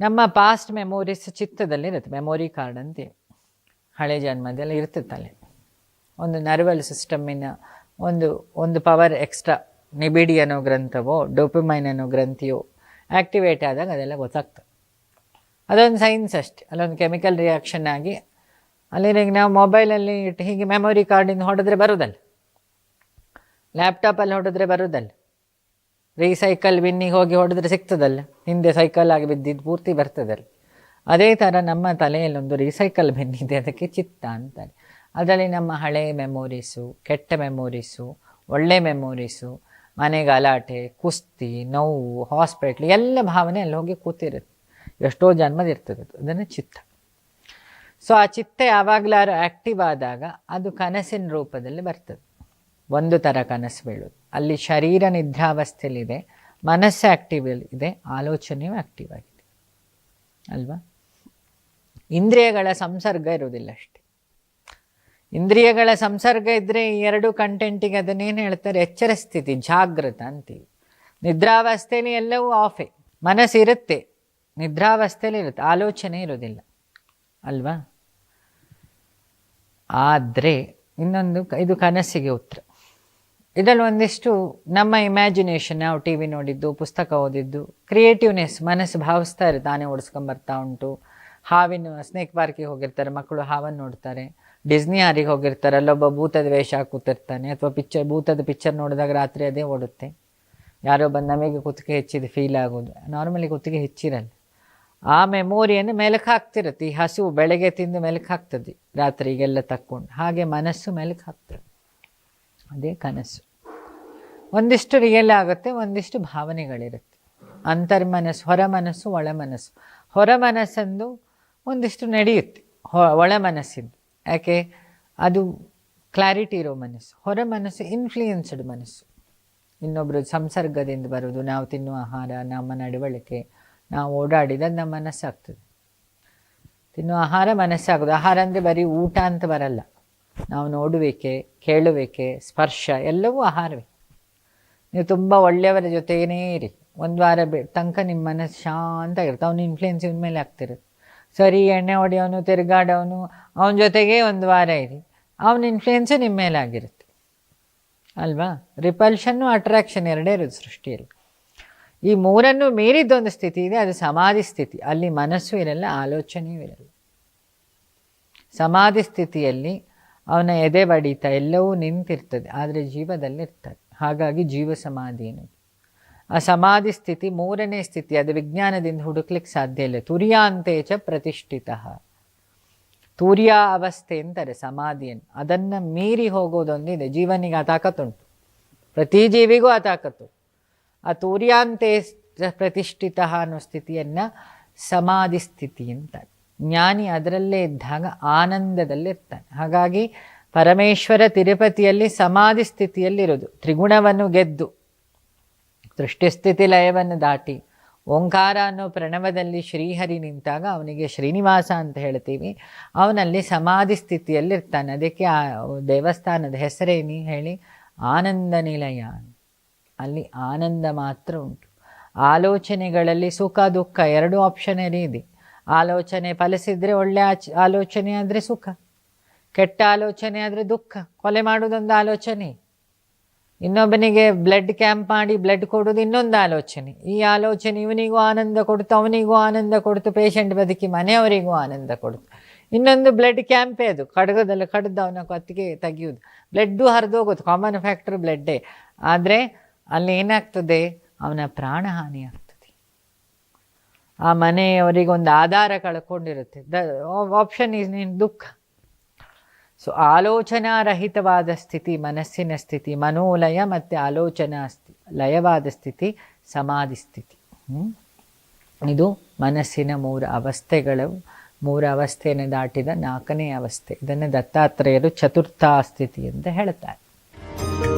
ನಮ್ಮ past memories ಚಿತ್ತದಲ್ಲಿರುತ್ತೆ memory card ಅಂತ. ಹಳೆ ಜನ್ಮದಲ್ಲಿ ಇರ್ತಿತ್ತಲ್ಲಿ ಒಂದು ನರ್ವಲ್ ಸಿಸ್ಟಮ್ಮಿನ ಒಂದು ಒಂದು ಪವರ್ ಎಕ್ಸ್ಟ್ರಾ ನಿಬಿಡಿ ಅನ್ನೋ ಗ್ರಂಥವೋ ಡೋಪಿಮೈನ್ ಅನ್ನೋ ಗ್ರಂಥಿಯೋ ಆ್ಯಕ್ಟಿವೇಟ್ ಆದಾಗ ಅದೆಲ್ಲ ಗೊತ್ತಾಗ್ತದೆ ಅದೊಂದು ಸೈನ್ಸ್ ಅಷ್ಟೇ. ಅಲ್ಲೊಂದು ಕೆಮಿಕಲ್ ರಿಯಾಕ್ಷನ್ ಆಗಿ ಅಲ್ಲಿ ಈಗ ನಾವು ಮೊಬೈಲಲ್ಲಿ ಇಟ್ಟು ಹೀಗೆ ಮೆಮೊರಿ ಕಾರ್ಡಿಂದ ಹೊಡೆದ್ರೆ ಬರೋದಲ್ಲ. ಲ್ಯಾಪ್ಟಾಪಲ್ಲಿ ಹೊಡೆದ್ರೆ ಬರೋದಲ್ಲ. ರೀಸೈಕಲ್ ಬಿನ್ನಿಗೆ ಹೋಗಿ ಹೊಡೆದ್ರೆ ಸಿಗ್ತದಲ್ಲ? ಹಿಂದೆ ಸೈಕಲ್ ಆಗಿ ಬಿದ್ದಿದ್ದು ಪೂರ್ತಿ ಬರ್ತದಲ್ಲ. ಅದೇ ಥರ ನಮ್ಮ ತಲೆಯಲ್ಲಿ ಒಂದು ರೀಸೈಕಲ್ ಇದೆ, ಅದಕ್ಕೆ ಚಿತ್ತ ಅಂತಾರೆ. ಅದರಲ್ಲಿ ನಮ್ಮ ಹಳೆ ಮೆಮೊರೀಸು ಕೆಟ್ಟ ಮೆಮೊರೀಸು ಒಳ್ಳೆ ಮೆಮೊರೀಸು ಮನೆ ಗಲಾಟೆ, ಕುಸ್ತಿ, ನೋವು ಹಾಸ್ಪಿಟ್ಲ್ ಎಲ್ಲ ಭಾವನೆ ಅಲ್ಲಿ ಹೋಗಿ ಕೂತಿರುತ್ತೆ. ಎಷ್ಟೋ ಜನ್ಮದಿರ್ತದೆ ಅದು. ಅದನ್ನು ಚಿತ್ತ. ಸೊ ಆ ಚಿತ್ತ ಯಾವಾಗಲಾರು ಆ್ಯಕ್ಟಿವ್ ಆದಾಗ ಅದು ಕನಸಿನ ರೂಪದಲ್ಲಿ ಬರ್ತದೆ. ಒಂದು ಥರ ಕನಸು ಬೀಳೋದು ಅಲ್ಲಿ ಶರೀರ ನಿದ್ರಾವಸ್ಥೆಯಲ್ಲಿದೆ ಮನಸ್ಸು ಆ್ಯಕ್ಟಿವ್ ಇದೆ, ಆಲೋಚನೆಯೂ ಆ್ಯಕ್ಟಿವ್ ಆಗಿದೆ. ಅಲ್ವಾ? ಇಂದ್ರಿಯಗಳ ಸಂಸರ್ಗ ಇರೋದಿಲ್ಲ ಅಷ್ಟೇ. ಇಂದ್ರಿಯಗಳ ಸಂಸರ್ಗ ಇದ್ದರೆ ಈ ಎರಡು ಕಂಟೆಂಟಿಗೆ ಅದನ್ನೇನು ಹೇಳ್ತಾರೆ? ಎಚ್ಚರ ಸ್ಥಿತಿ ಜಾಗೃತ ಅಂತೀವಿ. ನಿದ್ರಾವಸ್ಥೆಯಲ್ಲಿ ಎಲ್ಲವೂ ಆಫೇ ಮನಸ್ಸಿರುತ್ತೆ ನಿದ್ರಾವಸ್ಥೆಯಲ್ಲಿ ಇರುತ್ತೆ ಆಲೋಚನೆ ಇರೋದಿಲ್ಲ ಅಲ್ವಾ? ಆದರೆ ಇನ್ನೊಂದು ಇದು ಕನಸಿಗೆ ಉತ್ತರ. ಇದರಲ್ಲಿ ಒಂದಿಷ್ಟು ನಮ್ಮ ಇಮ್ಯಾಜಿನೇಷನ್ ನಾವು ಟಿ ವಿ ನೋಡಿದ್ದು, ಪುಸ್ತಕ ಓದಿದ್ದು ಕ್ರಿಯೇಟಿವ್ನೆಸ್ ಮನಸ್ಸು ಭಾವಿಸ್ತಾ ಇರುತ್ತೆ. ತಾನೇ ಓಡಿಸ್ಕೊಂಬರ್ತಾ ಉಂಟು. ಹಾವಿನ ಸ್ನೇಕ್ ಪಾರ್ಕಿಗೆ ಹೋಗಿರ್ತಾರೆ. ಮಕ್ಕಳು ಹಾವನ್ನು ನೋಡ್ತಾರೆ. ಡಿಸ್ನಿ ಹಾರಿಗೆ ಹೋಗಿರ್ತಾರೆ. ಅಲ್ಲೊಬ್ಬ ಭೂತದ ವೇಷ ಕೂತಿರ್ತಾನೆ ಅಥವಾ ಪಿಕ್ಚರ್ ಭೂತದ ಪಿಕ್ಚರ್ ನೋಡಿದಾಗ ರಾತ್ರಿ ಅದೇ ಓಡುತ್ತೆ. ಯಾರೋ ಬಂದು ನಮಗೆ ಕುತ್ತಿಗೆ ಹೆಚ್ಚಿದ ಫೀಲ್ ಆಗೋದು. ನಾರ್ಮಲಿ ಕುತ್ತಿಗೆ ಹೆಚ್ಚಿರಲ್ಲ. ಆ ಮೆಮೋರಿಯನ್ನು ಮೆಲುಕು ಹಾಕ್ತಿರುತ್ತೆ. ಈ ಹಸು ಬೆಳಗ್ಗೆ ತಿಂದು ಮೆಲುಕು ಹಾಕ್ತದೆ. ರಾತ್ರಿಗೆಲ್ಲ ತಕ್ಕೊಂಡು. ಹಾಗೆ ಮನಸ್ಸು ಮೆಲುಕು ಹಾಕ್ತದೆ. ಅದೇ ಕನಸು. ಒಂದಿಷ್ಟು ರಿಯಲ್ ಆಗುತ್ತೆ, ಒಂದಿಷ್ಟು ಭಾವನೆಗಳಿರುತ್ತೆ. ಅಂತರ್ಮನಸ್ಸು ಹೊರ ಮನಸ್ಸು ಒಳ ಮನಸ್ಸು ಹೊರ ಮನಸ್ಸಂದು ಒಂದಿಷ್ಟು ನಡೆಯುತ್ತೆ, ಹೊ ಒಳ ಮನಸ್ಸಿದ್ದು ಯಾಕೆ? ಅದು ಕ್ಲಾರಿಟಿ ಇರೋ ಮನಸ್ಸು. ಹೊರ ಮನಸ್ಸು ಇನ್ಫ್ಲೂಯೆನ್ಸ್ಡ್ ಮನಸ್ಸು. ಇನ್ನೊಬ್ಬರು ಸಂಸರ್ಗದಿಂದ ಬರೋದು, ನಾವು ತಿನ್ನುವ ಆಹಾರ, ನಮ್ಮ ನಡವಳಿಕೆ, ನಾವು ಓಡಾಡಿದ ನಮ್ಮ ಮನಸ್ಸಾಗ್ತದೆ. ತಿನ್ನುವ ಆಹಾರ ಮನಸ್ಸಾಗೋದು. ಆಹಾರ ಅಂದರೆ ಬರೀ ಊಟ ಅಂತ ಬರಲ್ಲ. ನಾವು ನೋಡುವಿಕೆ, ಕೇಳುವಿಕೆ, ಸ್ಪರ್ಶ, ಎಲ್ಲವೂ ಆಹಾರವೇ. ನೀವು ತುಂಬ ಒಳ್ಳೆಯವರ ಜೊತೆಗೇ ಇರಿ. ಒಂದು ವಾರ ಬೇ, ತನಕ ನಿಮ್ಮ ಮನಸ್ಸು ಶಾಂತ ಆಗಿರುತ್ತೆ ಅವನು ಇನ್ಫ್ಲುಯೆನ್ಸ್ ಇವನ ಮೇಲೆ ಆಗ್ತಿರುತ್ತೆ. ಸರಿ, ಎಣ್ಣೆ ಹೊಡೆಯೋನು, ತಿರುಗಾಡೋನು, ಅವನ ಜೊತೆಗೆ ಒಂದು ವಾರ ಇರಿ. ಅವನ ಇನ್ಫ್ಲುಯೆನ್ಸು ನಿಮ್ಮ ಮೇಲೆ ಆಗಿರುತ್ತೆ. ಅಲ್ವಾ? ರಿಪಲ್ಷನ್ನು ಅಟ್ರಾಕ್ಷನ್ ಎರಡೇ ಇರೋದು ಸೃಷ್ಟಿಯಲ್ಲಿ. ಈ ಮೂರನ್ನು ಮೀರಿದ್ದೊಂದು ಸ್ಥಿತಿ ಇದೆ, ಅದು ಸಮಾಧಿ ಸ್ಥಿತಿ. ಅಲ್ಲಿ ಮನಸ್ಸು ಇರಲ್ಲ, ಆಲೋಚನೆಯೂ ಇರಲ್ಲ. ಸಮಾಧಿ ಸ್ಥಿತಿಯಲ್ಲಿ ಅವನ ಎದೆ ಬಡಿತ ಎಲ್ಲವೂ ನಿಂತಿರ್ತದೆ, ಆದರೆ ಜೀವದಲ್ಲಿರ್ತದೆ. ಹಾಗಾಗಿ ಜೀವ ಸಮಾಧಿ ಅನ್ನೋದು ಆ ಸಮಾಧಿ ಸ್ಥಿತಿ ಮೂರನೇ ಸ್ಥಿತಿ, ಅದು ವಿಜ್ಞಾನದಿಂದ ಹುಡುಕ್ಲಿಕ್ಕೆ ಸಾಧ್ಯ ಇಲ್ಲ. ತುರ್ಯಾಂತೆ ಚ ಪ್ರತಿಷ್ಠಿತ. ತುರ್ಯ ಅವಸ್ಥೆ ಅಂತಾರೆ ಸಮಾಧಿಯನ್ನು. ಅದನ್ನು ಮೀರಿ ಹೋಗೋದೊಂದಿದೆ. ಜೀವನಿಗೆ ಆ ತಾಕತ್ತುಂಟು ಪ್ರತಿ ಜೀವಿಗೂ ಆ ತಾಕತ್ತು. ಆ ತೂರ್ಯಾಂತೆ ಪ್ರತಿಷ್ಠಿತ ಅನ್ನೋ ಸ್ಥಿತಿಯನ್ನು ಸಮಾಧಿ ಸ್ಥಿತಿ ಅಂತಾರೆ. ಜ್ಞಾನಿ ಅದರಲ್ಲೇ ಇದ್ದಾಗ ಆನಂದದಲ್ಲಿರ್ತಾನೆ. ಹಾಗಾಗಿ ಪರಮೇಶ್ವರ ತಿರುಪತಿಯಲ್ಲಿ ಸಮಾಧಿ ಸ್ಥಿತಿಯಲ್ಲಿರೋದು ತ್ರಿಗುಣವನ್ನು ಗೆದ್ದು ಸೃಷ್ಟಿಸ್ಥಿತಿ ಲಯವನ್ನು ದಾಟಿ, ಓಂಕಾರ ಅನ್ನೋ ಪ್ರಣವದಲ್ಲಿ ಶ್ರೀಹರಿ ನಿಂತಾಗ ಅವನಿಗೆ ಶ್ರೀನಿವಾಸ ಅಂತ ಹೇಳ್ತೀವಿ. ಅವನಲ್ಲಿ ಸಮಾಧಿ ಸ್ಥಿತಿಯಲ್ಲಿರ್ತಾನೆ. ಅದಕ್ಕೆ ಆ ದೇವಸ್ಥಾನದ ಹೆಸರೇನಿ ಹೇಳಿ? ಆನಂದ ನಿಲಯ ಅಲ್ಲಿ ಆನಂದ ಮಾತ್ರ ಉಂಟು. ಆಲೋಚನೆಗಳಲ್ಲಿ ಸುಖ, ದುಃಖ ಎರಡು ಆಪ್ಷನರಿ ಇದೆ. ಆಲೋಚನೆ ಫಲಿಸಿದರೆ ಒಳ್ಳೆ ಆಚ, ಆಲೋಚನೆ ಆದರೆ ಸುಖ. ಕೆಟ್ಟ ಆಲೋಚನೆ ಆದರೆ ದುಃಖ, ಕೊಲೆ ಮಾಡುವುದೊಂದು ಆಲೋಚನೆ. ಇನ್ನೊಬ್ಬನಿಗೆ ಬ್ಲಡ್ ಕ್ಯಾಂಪ್ ಮಾಡಿ ಬ್ಲಡ್ ಕೊಡೋದು ಇನ್ನೊಂದು ಆಲೋಚನೆ. ಈ ಆಲೋಚನೆ ಇವನಿಗೂ ಆನಂದ ಕೊಡ್ತು ಅವನಿಗೂ ಆನಂದ ಕೊಡ್ತು ಪೇಷಂಟ್ ಬದುಕಿ ಮನೆಯವರಿಗೂ ಆನಂದ ಕೊಡ್ತು ಇನ್ನೊಂದು ಬ್ಲಡ್ ಕ್ಯಾಂಪೇ ಅದು, ಕಡಗದಲ್ಲಿ ಕಡ್ದು ಅವನ ಕತ್ತಿಗೆ ತೆಗಿಯೋದು ಬ್ಲಡ್ಡು ಹರಿದೋಗೋದು ಕಾಮನ್ ಫ್ಯಾಕ್ಟರ್ ಬ್ಲಡ್ಡೇ ಆದರೆ ಅಲ್ಲಿ ಏನಾಗ್ತದೆ? ಅವನ ಪ್ರಾಣಹಾನಿ ಆಗ್ತದೆ. ಆ ಮನೆಯವರಿಗೊಂದು ಆಧಾರ ಕಳ್ಕೊಂಡಿರುತ್ತೆ. ದ ಆಪ್ಷನ್ ಈಸ್ ನೀನು ದುಃಖ. ಸೊ ಆಲೋಚನಾರಹಿತವಾದ ಸ್ಥಿತಿ, ಮನಸ್ಸಿನ ಸ್ಥಿತಿ, ಮನೋಲಯ ಮತ್ತು ಆಲೋಚನಾ ಸ್ಥಿ, ಲಯವಾದ ಸ್ಥಿತಿ, ಸಮಾಧಿ ಸ್ಥಿತಿ. ಇದು ಮನಸ್ಸಿನ ಮೂರು ಅವಸ್ಥೆಗಳು. ಮೂರು ಅವಸ್ಥೆಯನ್ನು ದಾಟಿದ ನಾಲ್ಕನೇ ಅವಸ್ಥೆ. ಇದನ್ನು ದತ್ತಾತ್ರೇಯರು ಚತುರ್ಥ ಸ್ಥಿತಿ ಅಂತ ಹೇಳ್ತಾರೆ.